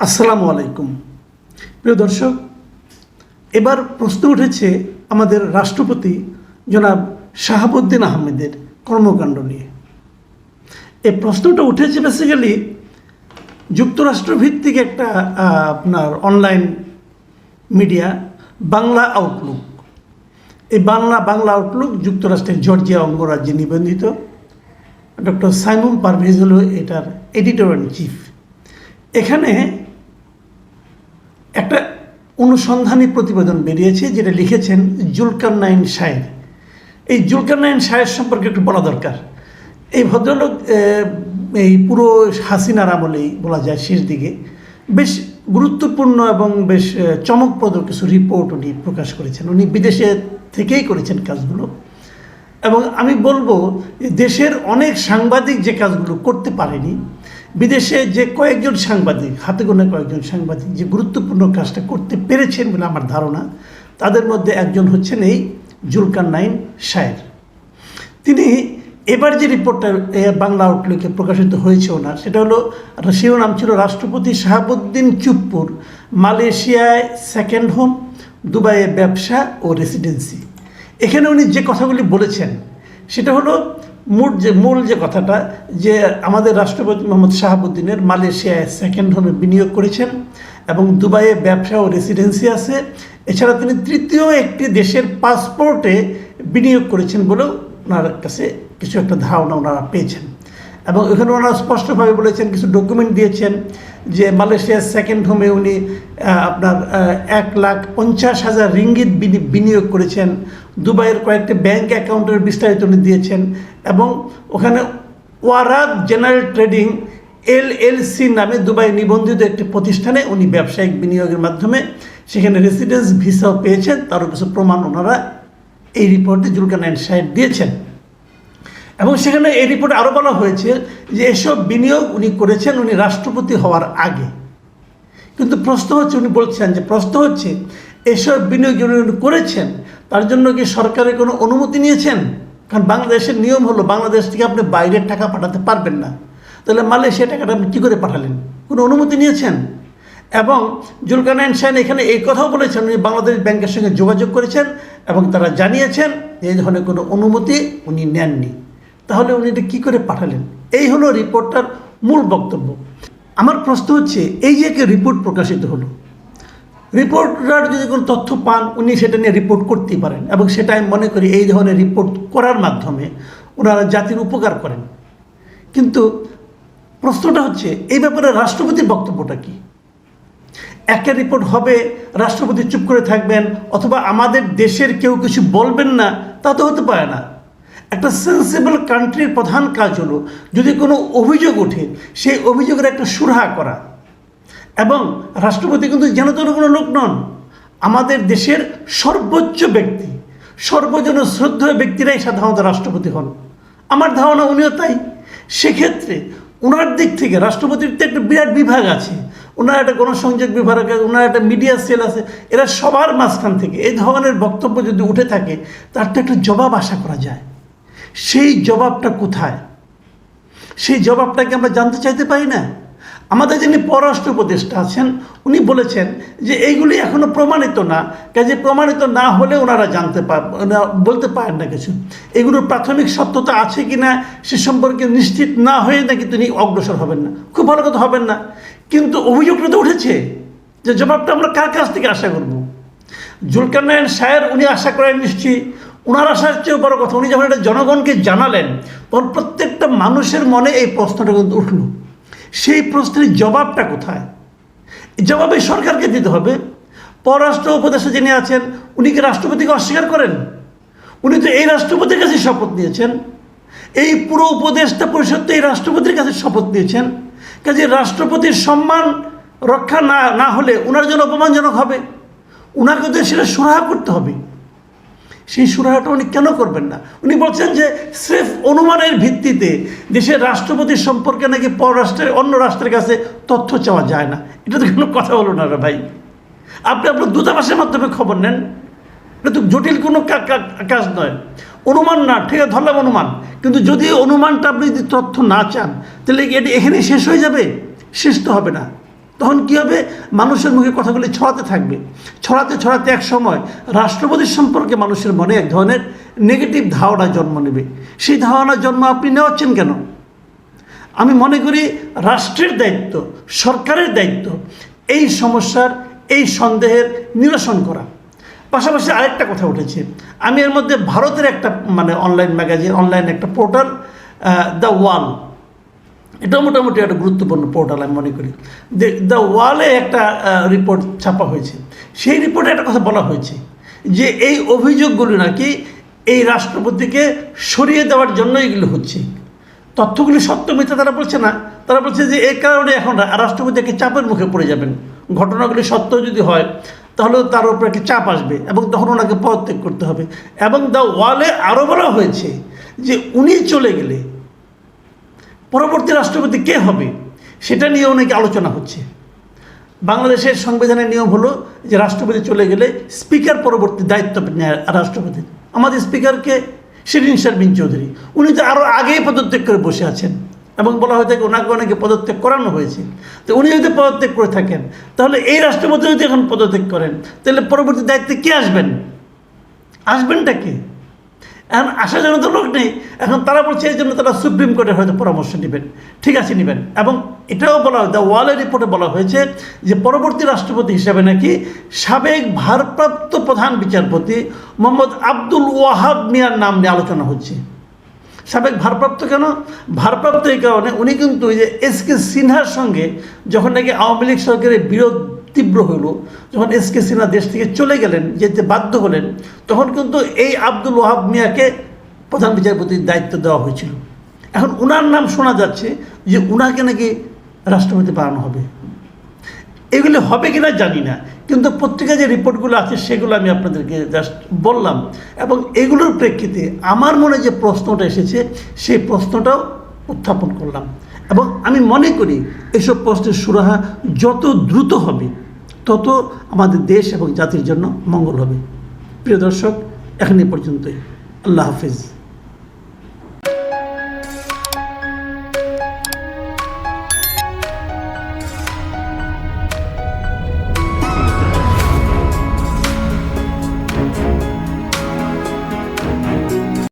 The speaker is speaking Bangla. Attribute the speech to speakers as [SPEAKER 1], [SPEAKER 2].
[SPEAKER 1] আসসালামু আলাইকুম। প্রিয় দর্শক, এবার প্রশ্ন উঠেছে আমাদের রাষ্ট্রপতি জনাব শাহাবুদ্দিন আহমেদের কর্মকাণ্ড নিয়ে। এই প্রশ্নটা উঠেছে বেসিক্যালি যুক্তরাষ্ট্র ভিত্তিক একটা আপনার অনলাইন মিডিয়া বাংলা আউটলুক এই বাংলা বাংলা আউটলুক যুক্তরাষ্ট্রের জর্জিয়া অঙ্গরাজ্যে নিবন্ধিত। ডক্টর সাইমুল পারভেজ হল এটার এডিটর ইন চিফ এখানে অনুসন্ধানী প্রতিবেদন বেরিয়েছে, যেটা লিখেছেন জুলকার নাইন শায়ের এই জুলকার নাইন শায়ের সম্পর্কে একটু বলা দরকার। এই ভদ্রলোক এই পুরো হাসিনার আমলেই বলা যায় শেষ দিকে। বেশ গুরুত্বপূর্ণ এবং বেশ চমকপ্রদ কিছু রিপোর্ট উনি প্রকাশ করেছেন। উনি বিদেশে থেকেই করেছেন কাজগুলো। এবং আমি বলব যে দেশের অনেক সাংবাদিক যে কাজগুলো করতে পারেনি, বিদেশে যে কয়েকজন সাংবাদিক, হাতে গোনা কয়েকজন সাংবাদিক যে গুরুত্বপূর্ণ কাজটা করতে পেরেছেন বলে আমার ধারণা, তাদের মধ্যে একজন হচ্ছেন এই জুলকার নাইন শায়ের। তিনি এবার যে রিপোর্টটা বাংলা আউটলুকে প্রকাশিত হয়েছে ওনার, সেটা হলো সেও নাম ছিল রাষ্ট্রপতি শাহাবুদ্দিন চুপ্পুর, মালয়েশিয়ায় সেকেন্ড হোম দুবাইয়ে ব্যবসা ও রেসিডেন্সি এখানে উনি যে কথাগুলি বলেছেন, সেটা হলো মূল যে মূল যে কথাটা, যে আমাদের রাষ্ট্রপতি মোহাম্মদ শাহাবুদ্দিনের মালয়েশিয়ায় সেকেন্ড হোমে বিনিয়োগ করেছেন এবং দুবাইয়ে ব্যবসা ও রেসিডেন্সি আছে। এছাড়া তিনি তৃতীয় একটি দেশের পাসপোর্টে বিনিয়োগ করেছেন বলেও ওনার কাছে কিছু একটা ধারণা ওনারা পেয়েছেন। এবং এখানে ওনারা স্পষ্টভাবে বলেছেন, কিছু ডকুমেন্ট দিয়েছেন যে মালয়েশিয়ার সেকেন্ড হোমে উনি আপনার এক লাখ পঞ্চাশ হাজার রিঙ্গিত বিনি- বিনিয়োগ করেছেন। দুবাইয়ের কয়েকটি ব্যাংক অ্যাকাউন্টের বিস্তারিত উনি দিয়েছেন এবং ওখানে Warad general trading L L C নামে দুবাই নিবন্ধিত একটি প্রতিষ্ঠানে উনি ব্যবসায়িক বিনিয়োগের মাধ্যমে সেখানে রেসিডেন্স ভিসাও পেয়েছেন। তারও কিছু প্রমাণ ওনারা এই রিপোর্টে জুলকানাইন সাহেব দিয়েছেন। এবং সেখানে এই রিপোর্টে আরও বলা হয়েছে যে এসব বিনিয়োগ উনি করেছেন উনি রাষ্ট্রপতি হওয়ার আগে। কিন্তু প্রশ্ন হচ্ছে, উনি বলছেন যে প্রশ্ন হচ্ছে, এসব বিনিয়োগ উনি করেছেন তার জন্য কি সরকারের কোনো অনুমতি নিয়েছেন? কারণ বাংলাদেশের নিয়ম হলো, বাংলাদেশ থেকে আপনি বাইরের টাকা পাঠাতে পারবেন না। তাহলে মালয়েশিয়া টাকাটা আপনি কী করে পাঠালেন? কোনো অনুমতি নিয়েছেন? এবং জুলকানাইন সাইন এখানে এই কথাও বলেছেন, উনি বাংলাদেশ ব্যাংকের সঙ্গে যোগাযোগ করেছেন এবং তারা জানিয়েছেন, এই ধরনের কোনো অনুমতি উনি নেননি। তাহলে উনি এটা কী করে পাঠালেন? এই হলো রিপোর্টটার মূল বক্তব্য। আমার প্রশ্ন হচ্ছে, এই যে রিপোর্ট প্রকাশিত হলো রিপোর্টার যদি কোনো তথ্য পান, উনি সেটা নিয়ে রিপোর্ট করতেই পারেন। এবং সেটা আমি মনে করি এই ধরনের রিপোর্ট করার মাধ্যমে ওনারা জাতির উপকার করেন। কিন্তু প্রশ্নটা হচ্ছে, এই ব্যাপারে রাষ্ট্রপতির বক্তব্যটা কি? একটা রিপোর্ট হবে, রাষ্ট্রপতি চুপ করে থাকবেন, অথবা আমাদের দেশের কেউ কিছু বলবেন না, তা তো হতে পারে না। একটা সেন্সিবল কান্ট্রির প্রধান কাজ হলো, যদি কোনো অভিযোগ ওঠে, সেই অভিযোগের একটা সুরাহা করা। এবং রাষ্ট্রপতি কিন্তু যেন তেন কোনো লোক নন। আমাদের দেশের সর্বোচ্চ ব্যক্তি, সর্বজন শ্রদ্ধেয় ব্যক্তিরাই সাধারণত রাষ্ট্রপতি হন। আমার ধারণা উনিও তাই। সেক্ষেত্রে ওনার দিক থেকে রাষ্ট্রপতির তো একটা বিরাট বিভাগ আছে। ওনার একটা গণসংযোগ বিভাগ আছে ওনার একটা মিডিয়া সেল আছে, এরা সবার মাঝখান থেকে। এই ধরনের বক্তব্য যদি উঠে থাকে, তার তো একটা জবাব আশা করা যায়। সেই জবাবটা কোথায়? সেই জবাবটাকে আমরা জানতে চাইতে পারি না? আমাদের যিনি পররাষ্ট্র উপদেষ্টা আছেন, উনি বলেছেন যে এইগুলি এখনও প্রমাণিত না। কাজে প্রমাণিত না হলে ওনারা জানতে পার বলতে পারেন না কিছু। এগুলোর প্রাথমিক সত্যতা আছে কি না, সে সম্পর্কে নিশ্চিত না হয়ে নাকি তিনি অগ্রসর হবেন না। খুব ভালো কথা হবেন না। কিন্তু অভিযোগটা তো উঠেছে যে জবাবটা আমরা কার কাছ থেকে আশা করব? জুলকারনায়ন সায়ের উনি আশা করেন নিশ্চয়ই। ওনার আশার চেয়েও বড় কথা, উনি যখন এটা জনগণকে জানালেন, তখন প্রত্যেকটা মানুষের মনে এই প্রশ্নটা কিন্তু উঠল। সেই প্রশ্নের জবাবটা কোথায়? জবাবে সরকারকে দিতে হবে। পররাষ্ট্র উপদেষ্টা যিনি আছেন, উনি কি রাষ্ট্রপতিকে অস্বীকার করেন? উনি তো এই রাষ্ট্রপতির কাছে শপথ নিয়েছেন। এই পুরো উপদেষ্টা পরিষদ তো এই রাষ্ট্রপতির কাছে শপথ নিয়েছেন। কাজে রাষ্ট্রপতির সম্মান রক্ষা না না হলে ওনার জন্য অপমানজনক হবে। ওনাকে তো সেটা সুরাহা করতে হবে। সেই সুরাহাটা উনি কেন করবেন না? উনি বলছেন যে স্রেফ অনুমানের ভিত্তিতে দেশের রাষ্ট্রপতির সম্পর্কে নাকি পররাষ্ট্রের অন্য রাষ্ট্রের কাছে তথ্য চাওয়া যায় না। এটা তো কোনো কথা হলো না ভাই। আপনি আপনার দূতাবাসের মাধ্যমে খবর নেন। এটা তো জটিল কোনো কাজ নয়। অনুমান না, ঠিক আছে, ধরলাম অনুমান। কিন্তু যদি অনুমানটা আপনি যদি তথ্য না চান, তাহলে এটি এখানেই শেষ হয়ে যাবে? শেষ তো হবে না। তখন কী হবে? মানুষের মুখে কথাগুলি ছড়াতে থাকবে। ছড়াতে ছড়াতে এক সময় রাষ্ট্রপতি সম্পর্কে মানুষের মনে এক ধরনের নেগেটিভ ধারণা জন্ম নেবে। সেই ধারণার জন্ম আপনি নেওয়াচ্ছেন কেন? আমি মনে করি রাষ্ট্রের দায়িত্ব, সরকারের দায়িত্ব, এই সমস্যার, এই সন্দেহের নিরসন করা। পাশাপাশি আরেকটা কথা উঠেছে। আমি এর মধ্যে ভারতের একটা মানে অনলাইন ম্যাগাজিন অনলাইন একটা পোর্টাল দ্য ওয়াল এটাও মোটামুটি একটা গুরুত্বপূর্ণ পোর্টাল আমি মনে করি। যে দ্য ওয়ালে একটা রিপোর্ট ছাপা হয়েছে। সেই রিপোর্টে একটা কথা বলা হয়েছে যে এই অভিযোগগুলি নাকি এই রাষ্ট্রপতিকে সরিয়ে দেওয়ার জন্য এগুলো হচ্ছে। তথ্যগুলি সত্য মিথ্যা তারা বলছে না। তারা বলছে যে এই কারণে এখন রা- রাষ্ট্রপতি একটা চাপের মুখে পড়ে যাবেন। ঘটনাগুলি সত্য যদি হয় তাহলে তার উপর একটা চাপ আসবে এবং তখন ওনাকে পদত্যাগ করতে হবে। এবং দ্য ওয়ালে আরও বলা হয়েছে যে উনি চলে গেলে পরবর্তী রাষ্ট্রপতি কে হবে, সেটা নিয়ে অনেক আলোচনা হচ্ছে। বাংলাদেশের সংবিধানের নিয়ম হলো যে রাষ্ট্রপতি চলে গেলে স্পিকার পরবর্তী দায়িত্ব নেয় রাষ্ট্রপতি। আমাদের স্পিকারকে শিরিন শারমিন চৌধুরী। উনি তো আরও আগেই পদত্যাগ করে বসে আছেন এবং বলা হয়ে থাকে ওনাকে অনেকে পদত্যাগ করানো হয়েছে। তো উনি যদি পদত্যাগ করে থাকেন, তাহলে এই রাষ্ট্রপতি যদি এখন পদত্যাগ করেন, তাহলে পরবর্তী দায়িত্বে কে আসবেন? আসবেনটা কে? এখন আসার জন্য তো লোক নেই। এখন তারা বলছে এই জন্য তারা সুপ্রিম কোর্টের হয়তো পরামর্শ নেবেন। ঠিক আছে, নেবেন। এবং এটাও বলা হয় দ্য ওয়ালের রিপোর্টে বলা হয়েছে যে পরবর্তী রাষ্ট্রপতি হিসাবে নাকি সাবেক ভারপ্রাপ্ত প্রধান বিচারপতি মোহাম্মদ আব্দুল ওয়াহাব মিয়ার নাম নিয়ে আলোচনা হচ্ছে। সাবেক ভারপ্রাপ্ত কেন? ভারপ্রাপ্ত এই কারণে উনি কিন্তু ওই যে এস কে সিনহার সঙ্গে যখন নাকি আওয়ামী লীগ সরকারের বিরোধ তীব্র হলো। যখন এস কে সিনহা দেশ থেকে চলে গেলেন, যেতে বাধ্য হলেন, তখন কিন্তু এই আব্দুল ওয়াহাব মিয়াকে প্রধান বিচারপতির দায়িত্ব দেওয়া হয়েছিল। এখন উনার নাম শোনা যাচ্ছে যে উনাকে নাকি রাষ্ট্রপতি বানানো হবে। এগুলো হবে কিনা জানি না, কিন্তু পত্রিকায় যে রিপোর্টগুলো আছে সেগুলো আমি আপনাদেরকে জাস্ট বললাম। এবং এগুলোর প্রেক্ষিতে আমার মনে যে প্রশ্নটা এসেছে, সেই প্রশ্নটাও উত্থাপন করলাম। এবং আমি মনে করি এসব প্রশ্নের সুরাহা যত দ্রুত হবে তত আমাদের দেশ এবং জাতির জন্য মঙ্গল হবে। প্রিয় দর্শক এখন পর্যন্তই। আল্লাহ হাফিজ।